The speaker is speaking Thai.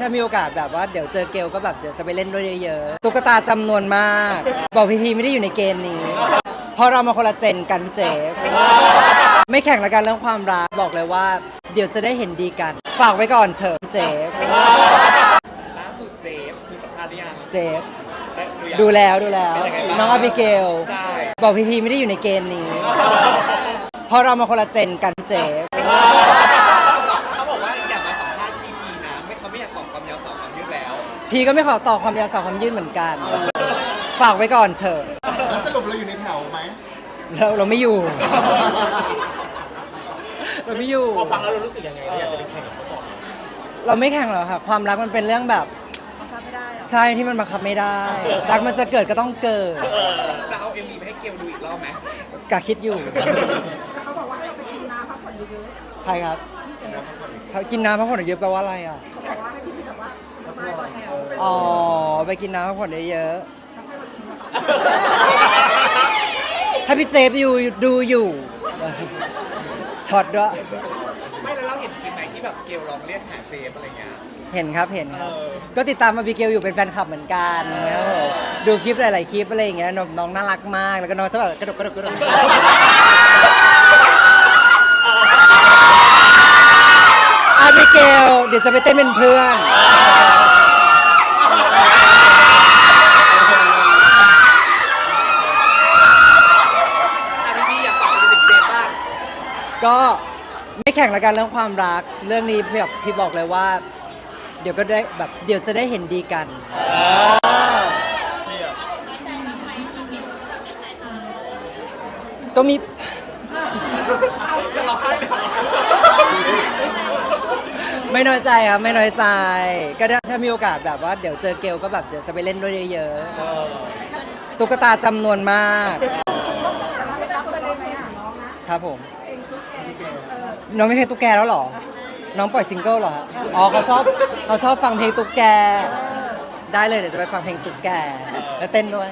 ถ้ามีโอกาสแบบว่าเดี๋ยวเจอเกลก็แบบเดี๋ยวจะไปเล่นด้วยเยอะๆตุ๊กตาจำนวนมาก บอกพีพีไม่ได้อยู่ในเกมนี้เพราะเรามาคนละเจนกันพี่เจฟไม่แข่งละกันเรื่องความรักบอกเลยว่า เดี๋ยวจะได้เห็นดีกัน ฝากไว้ก่อนเถอะพี่เจฟล่าสุดเจฟคือสัมภาษณ์หรือยังเจฟได้ดูยังดูแล้วดูแล้วเป็นยังไงบ้างน้องอบิเกล ใช่บอกพีพีไม่ได้อยู่ในเกมนี้เพราะเรามาคนละเจนกันพี่เจฟ พีก็ไม่ขอต่อความยาวสาวความยืดเหมือนกัน ฝากไว้ก่อนเถอะแล้วสรุปเราอยู่ในแถวไหมเราเราไม่อยู่ เราไม่อยู่ พอฟังแล้วเรารู้สึกยังไงเราอยากจะไปแข่งกับเขาต่อเราไม่แข่งหรอกค่ะ ความรักมันเป็นเรื่องแบบใช่ที่มันบังคับไม่ได้ รักมันจะเกิดก็ต้องเกิดจะเอาเอ็มวีไปให้เกลดูอีกรอบไหมกะคิดอยู่เขาบอกว่าให้เราไปกินน้ำพักผ่อนเยอะใครครับเขากินน้ำพักผ่อนเยอะแปลว่าอะไรอะ ๆเขาบอกว่าให้พี่แบบว่าสบายต่ อแถวไปอ๋อ ไปกินน้ำพักผ่อนเยอะทำให้เรากินนะคะๆถ้าพี่เจฟอยู่ดูอยู่ช็อตด้วยไม่แล้วเราเห็นคลิปไหมที่แบบเกลลองเรียกหาเจฟอะไรเงี้ย เห็นครับเห็นครับ เออ ก็ติดตามมาบิเกลอยู่เป็นแฟนคลับเหมือนกันนะครับผมดูคลิปหลาย ๆ คลิปอะไรอย่างเงี้ยน้องน้องน่ารักมากแล้วก็น้องจะแบบกระดกกระดกกระดกอาบิเกลเดี๋ยวจะไปเต้นเป็นเพื่อน อะพีพีอยากฝากอะไรถึงเจฟบ้าง ก็ไม่แข่งละกันเรื่องความรัก เรื่องนี้แบบพี่บอกเลยว่า เดี๋ยวก็ได้แบบเดี๋ยวจะได้เห็นดีกัน ก็มีจะร้องไห้เลยไม่น้อยใจครับไม่น้อยใจ ก็ได้ถ้ามีโอกาสแบบว่าเดี๋ยวเจอเกลก็แบบเดี๋ยวจะไปเล่นด้วยเยอะๆตุ๊กตาจำนวนมากแต่ว่าไม่รับประเด็นไหมอะน้องนะครับผม น้องไม่เพลงตุ๊กแกแล้วเหรอ น้องปล่อยซิงเกิลเหรอฮะอ๋อเขาชอบเขาชอบฟังเพลงตุ๊กแก ได้เลยเดี๋ยวจะไปฟังเพลงตุ๊กแก แล้วเต้นด้วย